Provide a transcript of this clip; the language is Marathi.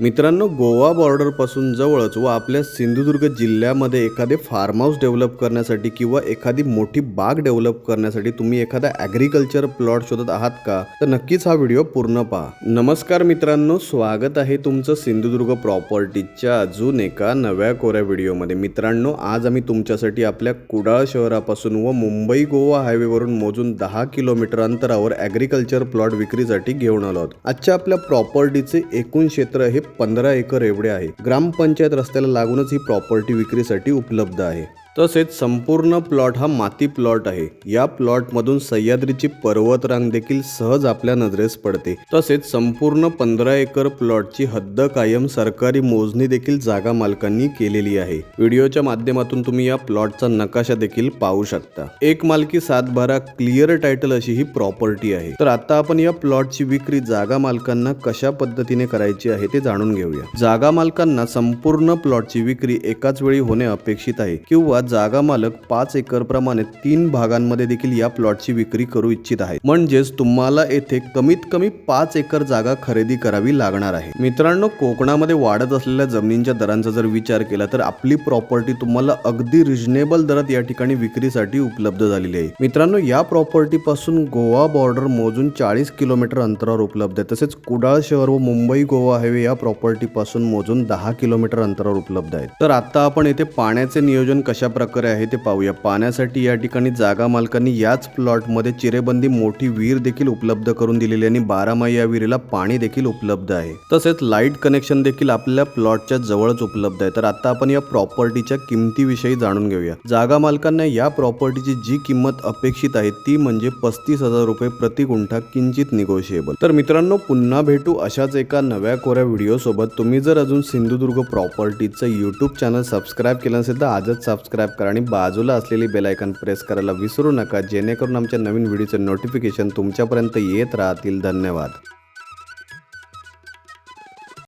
मित्रांनो गोवा बॉर्डरपासून जवळच व आपल्या सिंधुदुर्ग जिल्ह्यामध्ये एखादे फार्म हाऊस डेव्हलप करण्यासाठी किंवा एखादी मोठी बाग डेव्हलप करण्यासाठी तुम्ही एखादा ॲग्रिकल्चर प्लॉट शोधत आहात का? तर नक्कीच हा व्हिडिओ पूर्ण पहा. नमस्कार मित्रांनो स्वागत आहे तुमचं सिंधुदुर्ग प्रॉपर्टीच्या अजून एका नव्या कोऱ्या व्हिडिओमध्ये. मित्रांनो आज आम्ही तुमच्यासाठी आपल्या कुडाळ शहरापासून व मुंबई गोवा हायवेवरून मोजून दहा किलोमीटर अंतरावर ॲग्रिकल्चर प्लॉट विक्रीसाठी घेऊन आलो आहोत. आजच्या आपल्या प्रॉपर्टीचे एकूण क्षेत्र हे पंधरा एकर एवढे आहे. ग्रामपंचायत रस्त्याला लागूनच ही प्रॉपर्टी विक्रीसाठी उपलब्ध आहे. तसेच संपूर्ण प्लॉट हा माती प्लॉट आहे. या प्लॉटमधून सह्याद्रीची पर्वतरांग देखील सहज आपल्या नजरेस पडते. तसेच संपूर्ण पंधरा एकर प्लॉटची हद्द कायम सरकारी मोजणी देखील जागा मालकांनी केलेली आहे. व्हिडिओच्या माध्यमातून तुम्ही या प्लॉटचा नकाशा देखील पाहू शकता. एक मालकी सातबारा क्लिअर टायटल अशी ही प्रॉपर्टी आहे. तर आता आपण या प्लॉटची विक्री जागा मालकांना कशा पद्धतीने करायची आहे ते जाणून घेऊया. जागा मालकांना संपूर्ण प्लॉटची विक्री एकाच वेळी होणे अपेक्षित आहे किंवा जागा मालक पाच एकर प्रमाणे तीन भागांमध्ये देखील या प्लॉटची विक्री करू इच्छित आहे म्हणजेच तुम्हाला येथे कमीत कमी पाच एकर जागा खरेदी करावी लागणार आहे. मित्रांनो कोकणामध्ये वाढत असलेल्या जमिनींच्या दरांचा जर विचार केला तर आपली प्रॉपर्टी तुम्हाला अगदी रिजनेबल दरात या ठिकाणी विक्रीसाठी उपलब्ध झालेली आहे. मित्रांनो या प्रॉपर्टी पासून गोवा बॉर्डर मोजून चाळीस किलोमीटर अंतरावर उपलब्ध आहे. तसेच कुडाळ शहर व मुंबई गोवा हायवे या प्रॉपर्टी पासून मोजून दहा किलोमीटर अंतरावर उपलब्ध आहे. तर आता आपण येथे पाण्याचे नियोजन कशा प्रकारे आहे ते पाहूया. पाण्यासाठी या ठिकाणी जागा मालकांनी याच प्लॉटमध्ये चिरेबंदी मोठी विहीर देखील उपलब्ध करून दिलेली आणि बारामाही या विहिरीला पाणी देखील उपलब्ध आहे. तसेच लाइट कनेक्शन देखील आपल्या प्लॉटच्या जवळच उपलब्ध आहे. तर आता आपण या प्रॉपर्टीच्या किमतीविषयी जाणून घेऊया. जागा मालकांना या प्रॉपर्टीची जी किंमत अपेक्षित आहे ती म्हणजे पस्तीस हजार रुपये प्रति गुंठा किंचित निगोशिएबल तर मित्रांनो पुन्हा भेटू अशाच एका नव्या कोऱ्या व्हिडिओ सोबत तुम्ही जर अजून सिंधुदुर्ग प्रॉपर्टीचं युट्यूब चॅनल सबस्क्राईब केलं नसेल तर आजच सबस्क्राईब करा आणि बाजूला असलेली बेलायकन प्रेस करायला विसरू नका जेणेकरून आमच्या नवीन व्हिडिओचे नोटिफिकेशन तुमच्यापर्यंत येत राहतील. धन्यवाद.